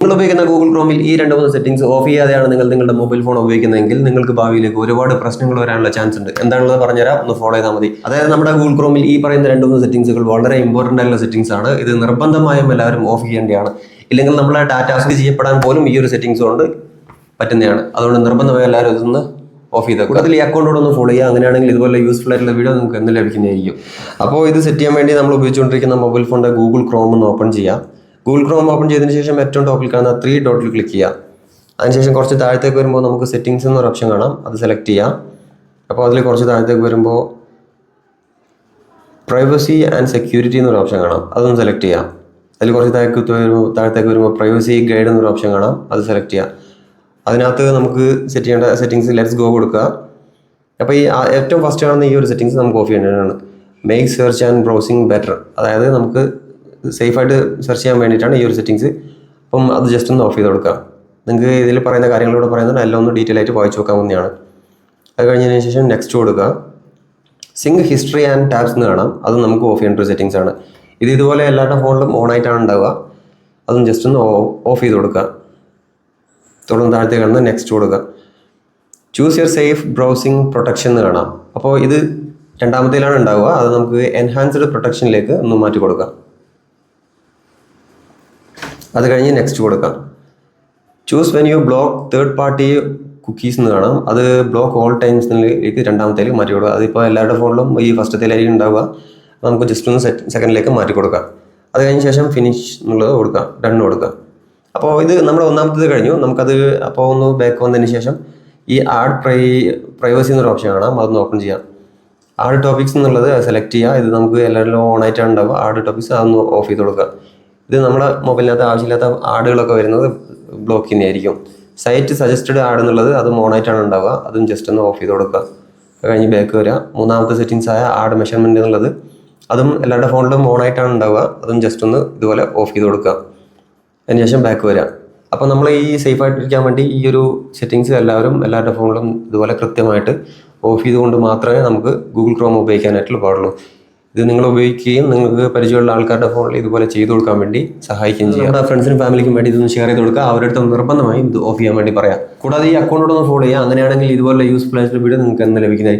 നിങ്ങൾ ഉപയോഗിക്കുന്ന ഗൂഗിൾ ക്രോമിൽ ഈ രണ്ട് മൂന്ന് സെറ്റിംഗ്സ് ഓഫ് ചെയ്യാതെയാണ് നിങ്ങൾ നിങ്ങളുടെ മൊബൈൽ ഫോൺ ഉപയോഗിക്കുന്നതെങ്കിൽ നിങ്ങൾക്ക് ഭാവിയിലേക്ക് ഒരുപാട് പ്രശ്നങ്ങൾ വരാനുള്ള ചാൻസ് ഉണ്ട്. എന്താണെന്ന് പറഞ്ഞുതരാം. ഒന്ന് ഫോളോ ചെയ്താൽ മതി. അതായത് നമ്മുടെ ഗൂഗിൾ ക്രോമിൽ ഈ പറയുന്ന രണ്ട് മൂന്ന് സെറ്റിംഗ്സുകൾ വളരെ ഇമ്പോർട്ടന്റ് ആയിട്ടുള്ള സെറ്റിംഗ്സ് ആണ്. ഇത് നിർബന്ധമായും എല്ലാവരും ഓഫ് ചെയ്യേണ്ടതാണ്. ഇല്ലെങ്കിൽ നമ്മളെ ഡാറ്റ അസ്റ്റ് ചെയ്യപ്പെടാൻ പോലും ഈ ഒരു സെറ്റിംഗ്സ് കൊണ്ട് പറ്റുന്നതാണ്. അതുകൊണ്ട് നിർബന്ധമായും എല്ലാവരും ഇതൊന്ന് ഓഫ് ചെയ്ത കൂടുതൽ ഈ അക്കൗണ്ടോട് ഒന്ന് ഫോളോ ചെയ്യുക. അങ്ങനെയാണെങ്കിൽ ഇതുപോലെ യൂസ്ഫുൾ ആയിട്ടുള്ള വീഡിയോ നിങ്ങൾക്ക് എന്ന് ലഭിക്കുന്നതായിരിക്കും. അപ്പോൾ ഇത് സെറ്റ് ചെയ്യാൻ വേണ്ടി നമ്മൾ ഉപയോഗിച്ചുകൊണ്ടിരിക്കുന്ന മൊബൈൽ ഫോണിന്റെ ഗൂഗിൾ ക്രോം ഒന്ന് ഓപ്പൺ ചെയ്യാം. ഗൂഗിൾ ക്രോം ഓപ്പൺ ചെയ്തതിന് ശേഷം ഏറ്റവും ടോപ്പിൽ കാണുന്ന ത്രീ ഡോട്ടിൽ ക്ലിക്ക് ചെയ്യുക അതിനുശേഷം കുറച്ച് താഴത്തേക്ക് വരുമ്പോൾ നമുക്ക് സെറ്റിംഗ്സ് എന്നൊരു ഓപ്ഷൻ കാണാം. അത് സെലക്ട് ചെയ്യാം. അപ്പോൾ അതിൽ കുറച്ച് താഴത്തേക്ക് വരുമ്പോൾ പ്രൈവസി ആൻഡ് സെക്യൂരിറ്റി എന്നൊരു ഓപ്ഷൻ കാണാം. അതൊന്ന് സെലക്ട് ചെയ്യാം. അതിൽ കുറച്ച് താഴേക്ക് വരുമ്പോൾ താഴത്തേക്ക് വരുമ്പോൾ പ്രൈവസി ഗൈഡ് എന്നൊരു ഓപ്ഷൻ കാണാം. അത് സെലക്ട് ചെയ്യാം. അതിനകത്ത് നമുക്ക് സെറ്റ് ചെയ്യേണ്ട സെറ്റിങ്സ് ലെറ്റ്സ് ഗോ കൊടുക്കുക. അപ്പോൾ ഈ ഏറ്റവും ഫസ്റ്റ് കാണുന്ന ഈ ഒരു സെറ്റിങ്സ് നമുക്ക് ഓഫ് ചെയ്യേണ്ടതാണ്. Make search and browsing better അതായത് നമുക്ക് സേഫായിട്ട് സെർച്ച് ചെയ്യാൻ വേണ്ടിയിട്ടാണ് ഈ ഒരു സെറ്റിങ്സ് അപ്പം അത് ജസ്റ്റ് ഒന്ന് ഓഫ് ചെയ്ത് കൊടുക്കുക. നിങ്ങൾക്ക് ഇതിൽ പറയുന്ന കാര്യങ്ങളോട് പറയുന്നത് എല്ലാം ഒന്ന് ഡീറ്റെയിൽ ആയിട്ട് വായിച്ചു നോക്കാവുന്നതാണ് അത് കഴിഞ്ഞതിന് ശേഷം നെക്സ്റ്റ് കൊടുക്കുക. സിങ്ക് ഹിസ്റ്ററി ആൻഡ് ടാബ്സ് എന്ന് കാണാം അത് നമുക്ക് ഓഫ് ചെയ്യേണ്ട ഒരു സെറ്റിങ്സ് ആണ്. ഇത് ഇതുപോലെ എല്ലാവരുടെ ഫോണിലും ഓൺ ആയിട്ടാണ് ഉണ്ടാവുക. അതും ജസ്റ്റ് ഒന്ന് ഓഫ് ചെയ്ത് കൊടുക്കുക. തുടർന്ന് താഴത്തെ കാണുന്ന നെക്സ്റ്റ് കൊടുക്കുക. Choose your safe browsing protection എന്ന് കാണാം അപ്പോൾ ഇത് രണ്ടാമത്തേലാണ് ഉണ്ടാവുക. അത് നമുക്ക് എൻഹാൻസ്ഡ് പ്രൊട്ടക്ഷനിലേക്ക് ഒന്ന് മാറ്റി കൊടുക്കാം അത് കഴിഞ്ഞ് നെക്സ്റ്റ് കൊടുക്കാം. Choose when you block third party cookies എന്ന് കാണാം. അത് ബ്ലോക്ക് ഓൾ ടൈംസിലേക്ക് രണ്ടാമത്തേക്ക് മാറ്റി കൊടുക്കുക അതിപ്പോൾ എല്ലാവരുടെ ഫോണിലും ഈ ഫസ്റ്റത്തേലായിരിക്കും ഉണ്ടാവുക. നമുക്ക് ജസ്റ്റ് ഒന്ന് സെക്കൻഡിലേക്ക് മാറ്റി കൊടുക്കാം. അത് കഴിഞ്ഞ ശേഷം ഫിനിഷ് എന്നുള്ളത് കൊടുക്കാം. ഡൺ കൊടുക്കാം. അപ്പോൾ ഇത് നമ്മുടെ ഒന്നാമത്തേത് കഴിഞ്ഞു. നമുക്കത് അപ്പോൾ ഒന്ന് ബാക്ക് വന്നതിന് ശേഷം ഈ ആഡ് പ്രൈ പ്രൈവസി എന്നൊരു ഓപ്ഷൻ കാണാം. അതൊന്ന് ഓപ്പൺ ചെയ്യാം. ആഡ് ടോപ്പിക്സ് എന്നുള്ളത് സെലക്ട് ചെയ്യുക ഇത് നമുക്ക് എല്ലാവരിലും ഓൺ ആയിട്ടാണ് ഉണ്ടാവുക. ആഡ് ടോപ്പിക്സ് അതൊന്ന് ഓഫ് ചെയ്ത് കൊടുക്കുക ഇത് നമ്മുടെ മൊബൈലിനകത്ത് ആവശ്യമില്ലാത്ത ആഡുകളൊക്കെ വരുന്നത് ബ്ലോക്ക് ചെയ്യുന്നതായിരിക്കും. സൈറ്റ് സജസ്റ്റഡ് ആഡ് എന്നുള്ളത് അത് മോണായിട്ടാണ് ഉണ്ടാവുക. അതും ജസ്റ്റ് ഒന്ന് ഓഫ് ചെയ്ത് കൊടുക്കുക. കഴിഞ്ഞ് ബാക്ക് വരിക. മൂന്നാമത്തെ സെറ്റിങ്സ് ആയ ആഡ് മെഷർമെന്റ് എന്നുള്ളത് അതും എല്ലാവരുടെ ഫോണിലും മോണായിട്ടാണ് ഉണ്ടാവുക. അതും ജസ്റ്റ് ഒന്ന് ഇതുപോലെ ഓഫ് ചെയ്ത് കൊടുക്കുക. അതിനുശേഷം ബാക്ക് വരിക. അപ്പോൾ നമ്മൾ ഈ സേഫ് ആയിട്ടിരിക്കാൻ വേണ്ടി ഈ ഒരു സെറ്റിങ്സ് എല്ലാവരും എല്ലാവരുടെ ഫോണിലും ഇതുപോലെ കൃത്യമായിട്ട് ഓഫ് ചെയ്തുകൊണ്ട് മാത്രമേ നമുക്ക് ഗൂഗിൾ ക്രോം ഉപയോഗിക്കാനായിട്ടുള്ള പാടുള്ളൂ. ഇത് നിങ്ങൾ ഉപയോഗിക്കുകയും നിങ്ങൾക്ക് പരിചയമുള്ള ആൾക്കാരുടെ ഫോണിൽ ഇതുപോലെ ചെയ്തു കൊടുക്കാൻ വേണ്ടി സഹായിക്കുകയും ചെയ്യാം. നമ്മുടെ ഫ്രണ്ട്സിനും ഫാമിലിക്കും വേണ്ടി ഇതൊന്ന് ഷെയർ ചെയ്ത് കൊടുക്കുക. അവരുടെ നിർബന്ധമായും ഇത് ഓഫ് ചെയ്യാൻ വേണ്ടി പറയാം. കൂടാതെ ഈ അക്കൗണ്ടോടൊന്ന് ഫോളോ ചെയ്യുക. അങ്ങനെയാണെങ്കിൽ ഇതുപോലെ യൂസ്ഫുൾ ആയിട്ടുള്ള വീഡിയോ നിങ്ങൾക്ക് എന്ന് ലഭിക്കുന്നതായിരിക്കും.